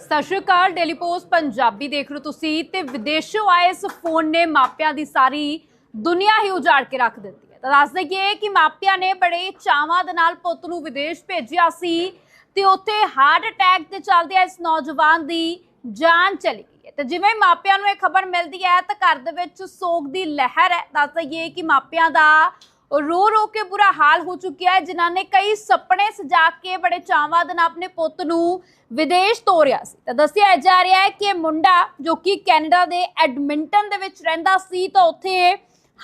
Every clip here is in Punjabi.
ਸਤਿ ਸ਼੍ਰੀ ਅਕਾਲ ਡੇਲੀ ਪੋਸਟ ਪੰਜਾਬੀ ਦੇਖ ਰਹੇ ਤੁਸੀਂ ਤੇ ਵਿਦੇਸ਼ੋਂ ਆਏ ਇਸ ਫੋਨ ਨੇ ਮਾਪਿਆਂ ਦੀ ਸਾਰੀ ਦੁਨੀਆ ਹੀ ਉਜਾੜ ਕੇ ਰੱਖ ਦਿੱਤੀ ਹੈ। ਤਾਂ ਦੱਸ ਦਈਏ ਕਿ ਮਾਪਿਆਂ ਨੇ ਬੜੇ ਚਾਵਾਂ ਦੇ ਨਾਲ ਪੁੱਤ ਨੂੰ ਵਿਦੇਸ਼ ਭੇਜਿਆ ਸੀ ਤੇ ਉੱਥੇ ਹਾਰਟ ਅਟੈਕ ਤੇ ਚੱਲਦਿਆਂ ਇਸ ਨੌਜਵਾਨ ਦੀ ਜਾਨ ਚਲੀ ਗਈ ਹੈ। ਤੇ ਜਿਵੇਂ ਮਾਪਿਆਂ ਨੂੰ ਇਹ ਖਬਰ ਮਿਲਦੀ ਹੈ ਤਾਂ ਘਰ ਦੇ ਵਿੱਚ ਸੋਗ ਦੀ ਲਹਿਰ ਹੈ। ਦੱਸ ਦਈਏ ਕਿ ਮਾਪਿਆਂ ਦਾ ਰੋ ਰੋ ਕੇ ਬੁਰਾ ਹਾਲ ਹੋ ਚੁੱਕਿਆ ਹੈ। ਜਿਨ੍ਹਾਂ ਨੇ ਕਈ ਸੁਪਨੇ ਸਜਾ ਕੇ ਬੜੇ ਚਾਵਾਂ ਦੇ ਨਾਲ ਆਪਣੇ ਪੁੱਤ ਨੂੰ ਵਿਦੇਸ਼ ਤੋਰਿਆ ਸੀ। ਤਾਂ ਦੱਸਿਆ ਜਾ ਰਿਹਾ ਹੈ ਕਿ ਮੁੰਡਾ ਜੋ ਕਿ ਕੈਨੇਡਾ ਦੇ ਐਡਮਿੰਟਨ ਦੇ ਵਿੱਚ ਰਹਿੰਦਾ ਸੀ, ਤਾਂ ਉੱਥੇ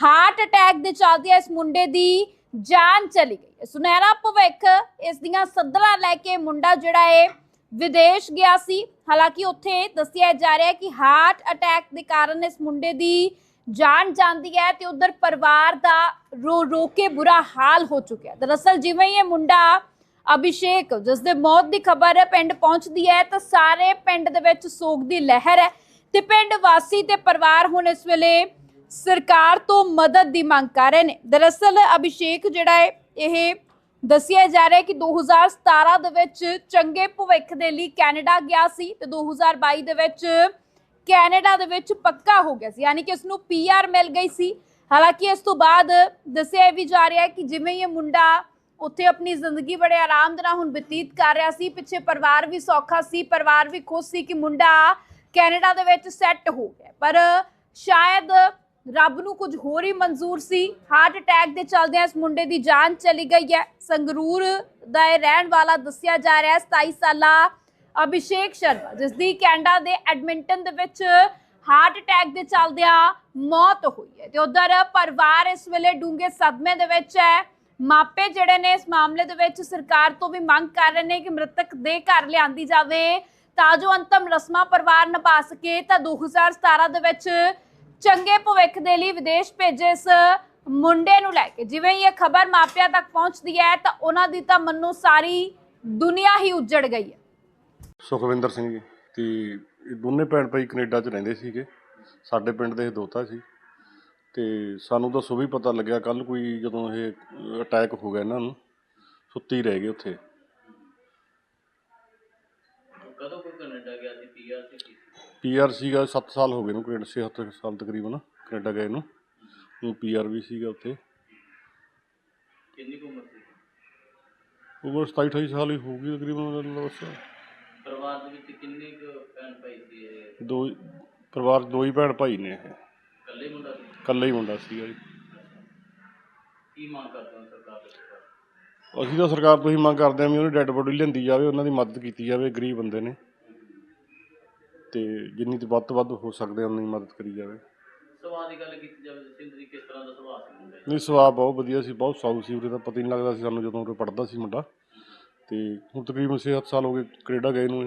ਹਾਰਟ ਅਟੈਕ ਦੇ ਚੱਲਦਿਆਂ ਇਸ ਮੁੰਡੇ ਦੀ ਜਾਨ ਚਲੀ ਗਈ। ਹੈ। ਸੁਨਹਿਰਾ ਭਵਿੱਖ ਇਸ ਦੀਆਂ ਸੱਦਲਾਂ ਲੈ ਕੇ ਮੁੰਡਾ ਜਿਹੜਾ ਹੈ, ਵਿਦੇਸ਼ ਗਿਆ ਸੀ। ਹਾਲਾਂਕਿ ਉੱਥੇ ਦੱਸਿਆ ਜਾ ਰਿਹਾ ਹੈ ਕਿ ਹਾਰਟ ਅਟੈਕ ਦੇ ਕਾਰਨ ਇਸ ਮੁੰਡੇ ਦੀ ਜਾਨ ਜਾਂਦੀ ਹੈ ਤੇ ਉਧਰ ਪਰਿਵਾਰ ਦਾ ਰੋ ਰੋ ਕੇ ਬੁਰਾ ਹਾਲ ਹੋ ਚੁੱਕਿਆ ਦਰਅਸਲ ਜਿਵੇਂ ਇਹ ਮੁੰਡਾ ਅਭਿਸ਼ੇਕ ਜਿਸ ਦੇ ਮੌਤ ਦੀ ਖਬਰ ਪਿੰਡ ਪਹੁੰਚਦੀ ਹੈ, ਤਾਂ ਸਾਰੇ ਪਿੰਡ ਦੇ ਵਿੱਚ ਸੋਗ ਦੀ ਲਹਿਰ ਹੈ ਤੇ ਪਿੰਡ ਵਾਸੀ ਤੇ ਪਰਿਵਾਰ ਹੁਣ ਇਸ ਵੇਲੇ ਸਰਕਾਰ ਤੋਂ ਮਦਦ ਦੀ ਮੰਗ ਕਰ ਰਹੇ ਨੇ। ਦਰਅਸਲ ਅਭਿਸ਼ੇਕ ਜਿਹੜਾ ਹੈ, ਇਹ ਦੱਸਿਆ ਜਾ ਰਿਹਾ ਹੈ ਕਿ 2017 ਦੇ ਵਿੱਚ ਚੰਗੇ ਭਵਿੱਖ ਦੇ ਲਈ ਕੈਨੇਡਾ ਗਿਆ ਸੀ ਤੇ 2022 ਦੇ ਵਿੱਚ ਕੈਨੇਡਾ ਦੇ ਵਿੱਚ ਪੱਕਾ ਹੋ ਗਿਆ ਸੀ, ਯਾਨੀ ਕਿ ਇਸ ਨੂੰ ਪੀਆਰ ਮਿਲ ਗਈ ਸੀ। ਹਾਲਾਂਕਿ ਇਸ ਤੋਂ ਬਾਅਦ ਦੱਸਿਆ ਵੀ ਜਾ ਰਿਹਾ ਹੈ ਕਿ ਜਿਵੇਂ ਇਹ ਮੁੰਡਾ ਉੱਥੇ ਆਪਣੀ ਜ਼ਿੰਦਗੀ ਬੜੇ ਆਰਾਮ ਦੇ ਨਾਲ ਹੁਣ ਬਤੀਤ ਕਰ ਰਿਹਾ ਸੀ, ਪਿੱਛੇ ਪਰਿਵਾਰ ਵੀ ਸੌਖਾ ਸੀ, ਪਰਿਵਾਰ ਵੀ ਖੁਸ਼ ਸੀ ਕਿ ਮੁੰਡਾ ਕੈਨੇਡਾ ਦੇ ਵਿੱਚ ਸੈੱਟ ਹੋ ਗਿਆ। ਪਰ ਸ਼ਾਇਦ ਰੱਬ ਨੂੰ ਕੁਝ ਹੋਰ ਹੀ ਮਨਜ਼ੂਰ ਸੀ। ਹਾਰਟ ਅਟੈਕ ਦੇ ਚਲਦਿਆਂ ਇਸ ਮੁੰਡੇ ਦੀ ਜਾਨ ਚਲੀ ਗਈ ਹੈ। ਸੰਗਰੂਰ ਦਾ ਇਹ ਰਹਿਣ ਵਾਲਾ ਦੱਸਿਆ ਜਾ ਰਿਹਾ ਹੈ 27 ਸਾਲਾ ਅਭਿਸ਼ੇਕ ਸ਼ਰਮਾ ਜਿਸ ਦੀ ਕੈਨੇਡਾ ਦੇ ਐਡਮਿੰਟਨ ਦੇ ਵਿੱਚ ਹਾਰਟ ਅਟੈਕ ਦੇ ਚਲਦਿਆਂ ਮੌਤ ਹੋਈ ਹੈ ਤੇ ਉਧਰ ਪਰਿਵਾਰ ਇਸ ਵੇਲੇ ਡੂੰਘੇ ਸਦਮੇ ਦੇ ਵਿੱਚ ਹੈ। ਮਾਪੇ ਜਿਹੜੇ ਨੇ ਇਸ ਮਾਮਲੇ ਦੇ ਵਿੱਚ ਸਰਕਾਰ ਤੋਂ ਵੀ ਮੰਗ ਕਰ ਰਹੇ ਨੇ ਕਿ ਮ੍ਰਿਤਕ ਦੇ ਘਰ ਲਿਆਂਦੀ ਜਾਵੇ ਤਾਂ ਜੋ ਅੰਤਮ ਰਸਮਾਂ ਪਰਿਵਾਰ ਨਿਭਾ ਸਕੇ। ਤਾਂ 2017 ਦੇ ਵਿੱਚ ਚੰਗੇ ਭਵਿੱਖ ਦੇ ਲਈ ਵਿਦੇਸ਼ ਭੇਜੇ ਇਸ ਮੁੰਡੇ ਨੂੰ ਲੈ ਕੇ। ਜਿਵੇਂ ਇਹ ਖਬਰ ਮਾਪਿਆਂ ਤੱਕ ਪਹੁੰਚਦੀ ਹੈ ਤਾਂ ਉਹਨਾਂ ਦੀ ਤਾਂ ਮੰਨੋ ਸਾਰੀ ਦੁਨੀਆ ਹੀ ਉੱਜੜ ਗਈ ਹੈ। ਸੁਖਵਿੰਦਰ ਸਿੰਘ ਜੀ ਤੇ ਇਹ ਦੋਨੇ ਭੈਣ ਭਾਈ ਕੈਨੇਡਾ 'ਚ ਰਹਿੰਦੇ ਸੀਗੇ। ਸਾਡੇ ਪਿੰਡ ਦੇ ਇਹ ਦੋਤਾ ਸੀ। ਤੇ ਸਾਨੂੰ ਤਾਂ ਸੁਬਹ ਪਤਾ ਲੱਗਿਆ ਕੱਲ ਕੋਈ ਜਦੋਂ ਇਹ ਅਟੈਕ ਹੋ ਗਿਆ ਇਹਨਾਂ ਨੂੰ ਸੁੱਤੀ ਰਹਿ ਗਏ ਉੱਥੇ। ਕਦੋਂ ਕੋਈ ਕੈਨੇਡਾ ਗਿਆ ਸੀ? ਪੀਆਰ ਸੀ? ਪੀਆਰ ਸੀਗਾ 7 ਸਾਲ ਹੋ ਗਏ ਨੂੰ ਕੈਨੇਡਾ 76 ਸਾਲ ਤਕਰੀਬਨ ਕੈਨੇਡਾ ਗਏ ਨੂੰ। ਉਹ ਪੀਆਰ ਵੀ ਸੀਗਾ ਉੱਥੇ। ਕਿੰਨੀ ਕੁ ਉਮਰ ਸੀ? ਉਮਰ 27 28 ਸਾਲ ਹੀ ਹੋਊਗੀ ਤਕਰੀਬਨ ਬਸ ਪਰਿਵਾਰ ਦੇ ਵਿੱਚ ਕਿੰਨੇ ਕੁ ਭੈਣ ਭਾਈ ਸੀ ਇਹ? ਦੋ ਹੀ- ਪਰਿਵਾਰ 'ਚ ਦੋ ਹੀ ਭੈਣ ਭਾਈ ਨੇ ਇਹ। ਇਕੱਲੇ ਮੁੰਡਾ ਸੀ? ਇਕੱਲਾ ਹੀ ਮੁੰਡਾ ਸੀਗਾ ਜੀ। ਕੀ ਮੰਗ ਕਰਦੇ ਹੋ ਸਰਕਾਰ ਦੇ ਸਰਕਾਰ ਅਸੀਂ ਤਾਂ ਸਰਕਾਰ ਤੋਂ ਹੀ ਮੰਗ ਕਰਦੇ ਹਾਂ ਵੀ ਉਹਦੀ ਡੈੱਡ ਬੋਡੀ ਲੈਂਦੀ ਜਾਵੇ ਉਹਨਾਂ ਦੀ ਮਦਦ ਕੀਤੀ ਜਾਵੇ ਗਰੀਬ ਬੰਦੇ ਨੇ। ਤੇ ਜਿੰਨੀ ਤੋਂ ਵੱਧ ਤੋਂ ਵੱਧ ਹੋ ਸਕਦੇ ਉਨੀ ਮਦਦ ਕਰੀ ਜਾਵੇ। ਸੁਭਾਅ ਦੀ ਗੱਲ ਕੀਤੀ ਜਾਵੇ ਜਸਿੰਦਰ ਜੀ ਕਿਸ ਤਰ੍ਹਾਂ ਦਾ ਸੁਭਾਅ ਸੀ ਮੁੰਡੇ ਦਾ? ਨਹੀਂ ਸੁਭਾਅ ਬਹੁਤ ਵਧੀਆ ਸੀ ਬਹੁਤ ਸਾਊ ਸੀ ਉਰੇ ਤਾਂ ਪਤਾ ਹੀ ਨਹੀਂ ਲੱਗਦਾ ਸੀ ਸਾਨੂੰ ਜਦੋਂ ਉਰੇ ਪੜਦਾ ਸੀ ਮੁੰਡਾ। ਤੇ ਹੁਣ ਤਕਰੀਬਨ 6-7 ਸਾਲ ਹੋ ਗਏ ਕੈਨੇਡਾ ਗਏ ਨੂੰ।